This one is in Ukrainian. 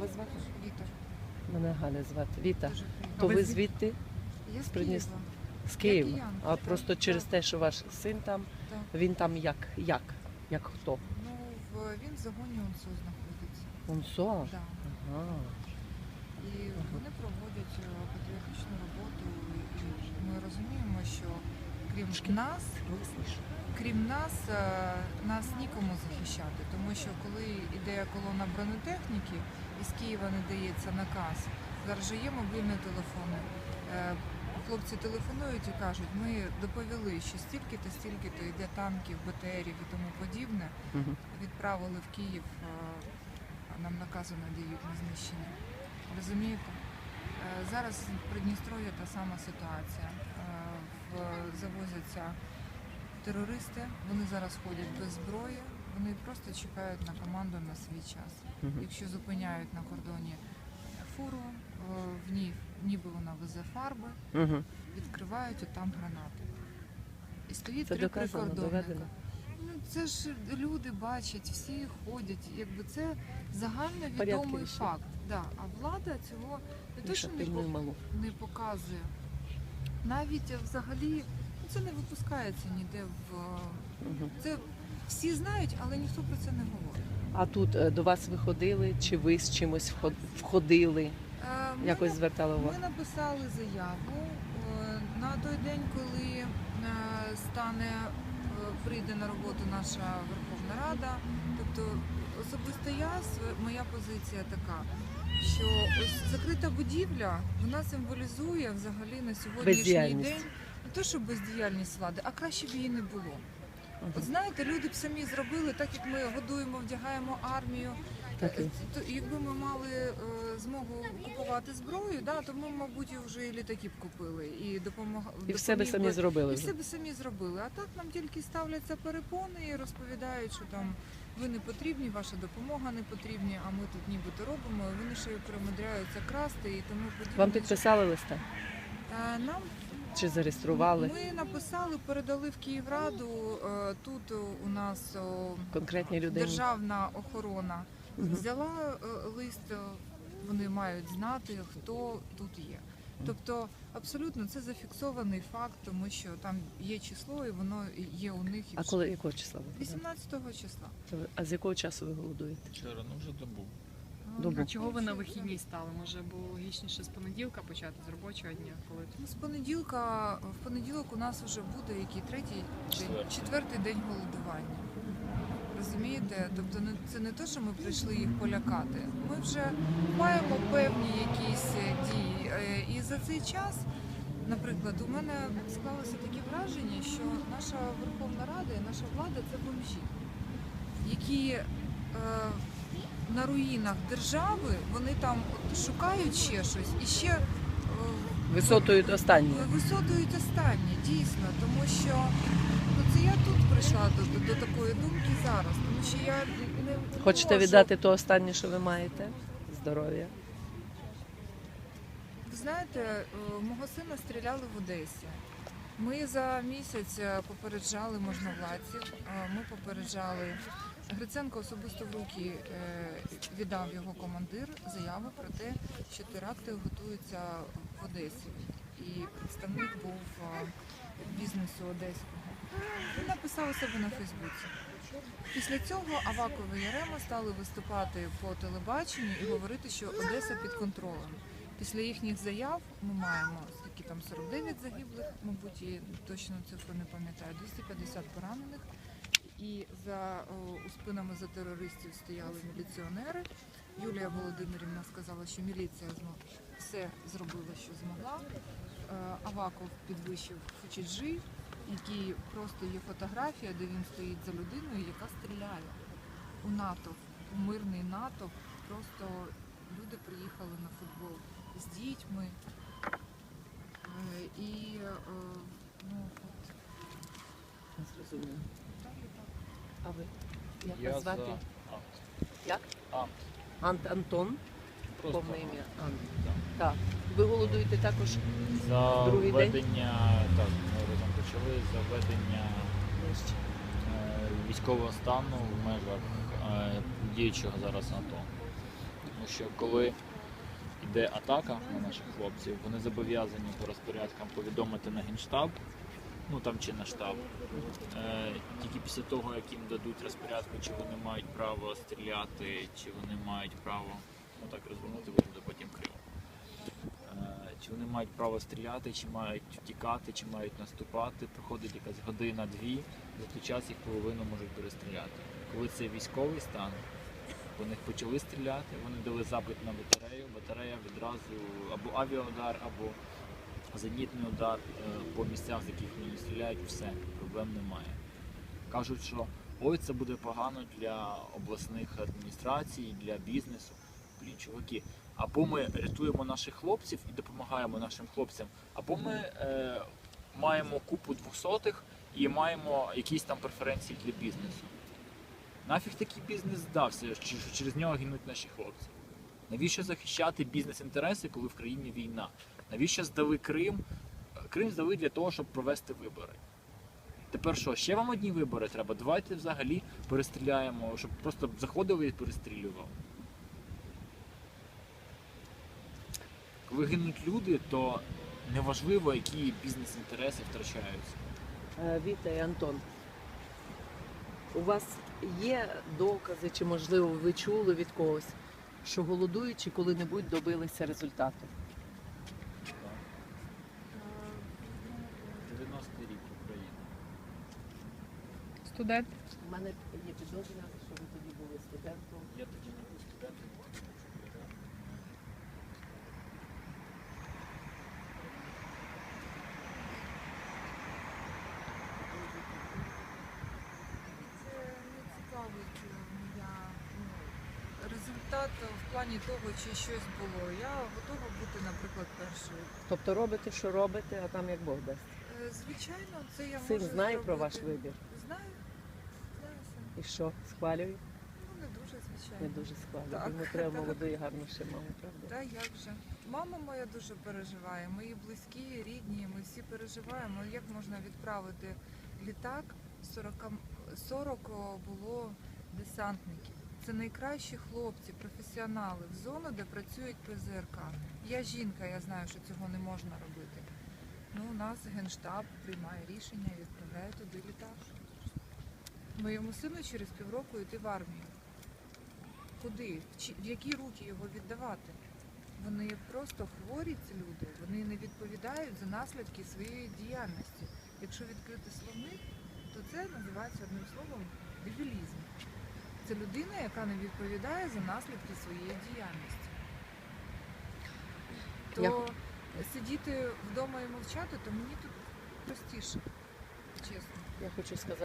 Вас звати? Вітер. Мене Галя звати. Віта. Дуже приємно. То ви ви звід- звідти Я з Києва. з Києва? киянка, А так, просто через те, що ваш син там, Так. він там як? Як? Як хто? Ну, в, він в загоні УНСО знаходиться. Онсо? Да. Ага. І вони проводять е, патріотичну роботу. І ми розуміємо, що крім нас, крім нас, е, нас нікому захищати. Тому що коли йде колона бронетехніки, із Києва не дається наказ, зараз же є мобільні телефони. Е, Хлопці телефонують і кажуть, ми доповіли, що стільки-то, стільки-то йде танків, БТРів і тому подібне. Відправили в Київ, а нам наказу надають на знищення. Розумієте? Е, Зараз в Придністров'ї та сама ситуація. Завозяться терористи, вони зараз ходять без зброї, вони просто чекають на команду на свій час. Якщо зупиняють на кордоні фуру, е, в ній ніби вона везе фарби, відкривають отам гранати. І стоїть Це три доказано, прикордонника. Ну це ж люди бачать, всі ходять. Якби це загальновідомий факт. Да. А влада цього не то, Міша, що не, по- не показує. Навіть взагалі ну, це не випускається ніде в це всі знають, але ніхто про це не говорить. А тут е, до вас виходили, чи ви з чимось вход- входили? Е, ми Якось звертали увагу? Ми написали заяву е, на той день, коли стане прийде на роботу наша Верховна Рада. Тобто особисто я моя позиція така. Що ось закрита будівля вона символізує взагалі на сьогоднішній день не то, що бездіяльність влади, а краще б її не було. От знаєте, люди б самі зробили, так як ми годуємо, вдягаємо армію. Так. Е, То якби ми мали е, змогу купувати зброю, да, то ми, мабуть, вже і літаки б купили і допомагали. І все би самі зробили І все би самі зробили. А так нам тільки ставляться перепони і розповідають, що там ви не потрібні, ваша допомога не потрібні, а ми тут нібито робимо. І вони ще й перемудряються красти і тому подібне. Вам підписали листа? Е, Нам Чи зареєстрували ми написали, передали в Київраду. е, Тут у нас о, конкретні людині? державна охорона Мгм. взяла е, лист, е, вони мають знати, хто тут є. Тобто абсолютно це зафіксований факт, тому що там є число і воно є у них і А коли якого числа ви? подали? 18 числа. Ви- А з якого часу ви голодуєте? Вчора, ну вже добу. Добре. А чого ви на вихідні стали? Може було логічніше з понеділка почати з робочого дня, коли Ну, З понеділка, в понеділок у нас вже буде який третій день, Четвертий. четвертий день голодування. Розумієте? Тобто не- це не те, що ми прийшли їх полякати. Ми вже маємо певні за цей час, наприклад, у мене склалося таке враження, що наша Верховна Рада і наша влада це бомжі, які е, на руїнах держави вони там от шукають ще щось і ще. е, Висотою останньою. Висотують останнє, дійсно, тому що ну, це я тут прийшла до, до, до такої думки зараз, тому що я не Хочете віддати то останнє, що ви маєте? Здоров'я. Знаєте, е, мого сина стріляли в Одесі. Ми за місяць е, попереджали можновладців, е, ми попереджали. Гриценко особисто в руки віддав його командир заяву про те, що теракти готуються в Одесі. І представник був бізнесу одеського. Він написав себе на Фейсбуці. Після цього Аваков і Ярема стали виступати по телебаченню і говорити, що Одеса під контролем. Після їхніх заяв ми маємо скільки там 49 загиблих, мабуть, я точно цифру не пам'ятаю, 250 поранених. І за о, у спинами за терористів стояли міліціонери. Юлія Володимирівна сказала, що міліція все зробила, що змогла. Е, Аваков підвищив Фучіджі, який просто є фотографія, де він стоїть за людиною, яка стріляє у натовп, у мирний натовп. Просто люди приїхали на футбол з дітьми. І е, ну, от, так так. А ви? Як Я вас за? Ант. Як? Ант. Ант Антон, Просто повне ім'я. Ант. Так. Так. Ви голодуєте також За Другий день? так, ми разом почали за введення е, військового стану в межах е, діючого зараз АТО. Тому що коли йде атака на наших хлопців, вони зобов'язані по розпорядкам повідомити на генштаб, ну там чи на штаб. Е, тільки після того, як їм дадуть розпорядку, чи вони мають право стріляти, чи вони мають право ну так розвернути, буде потім Крим. Е, Чи вони мають право стріляти, чи мають втікати, чи мають наступати. Проходить якась година-дві, за той час їх половину можуть перестріляти. Коли це військовий стан, по них почали стріляти, вони дали запит на батарею, батарея відразу або авіаудар, або зенітний удар е, по місцях, з яких вони стріляють, все, проблем немає. Кажуть, що ой, це буде погано для обласних адміністрацій, для бізнесу. Блін, чуваки, або ми рятуємо наших хлопців і допомагаємо нашим хлопцям, або ми е, маємо купу двохсотих і маємо якісь там преференції для бізнесу. Нафіг такий бізнес здався, що через нього гинуть наші хлопці. Навіщо захищати бізнес-інтереси, коли в країні війна? Навіщо здали Крим? Крим здали для того, щоб провести вибори. Тепер що, ще вам одні вибори треба? Давайте взагалі перестріляємо, щоб просто заходили і перестрілювали. Коли гинуть люди, то неважливо, які бізнес-інтереси втрачаються. Е, Віта і Антон, у вас є докази, чи можливо ви чули від когось, що голодуючи коли-небудь добилися результату? 90-й рік України. Студент. У мене є підозра, що ви тоді були студентом. Я тоді не був студентом, тому що я Це не цікавить е, моя ну, результат в плані того, чи щось було. Я готова бути, наприклад, першою. Тобто робите, що робите, а там як Бог дасть. Е, Звичайно, це я Син можу знає про ваш вибір. Знаю. Знаю син. І що, схвалює? Ну, не дуже, звичайно. Не дуже схвалює. Так. Йому треба гарну ще маму, правда? Та як же? Мама моя дуже переживає, мої близькі, рідні, ми всі переживаємо. Як можна відправити літак? 40, 40 було десантників. Це найкращі хлопці, професіонали в зону, де працюють ПЗРК. Я жінка, я знаю, що цього не можна робити. Ну, у нас генштаб приймає рішення і відправляє туди літак. Моєму сину через півроку йти в армію. Куди? В які руки його віддавати? Вони просто хворі, ці люди, вони не відповідають за наслідки своєї діяльності. Якщо відкрити словник, то це називається одним словом дебілізм. Це людина, яка не відповідає за наслідки своєї діяльності. То Я- сидіти вдома і мовчати, то мені тут простіше, чесно. Я хочу сказати.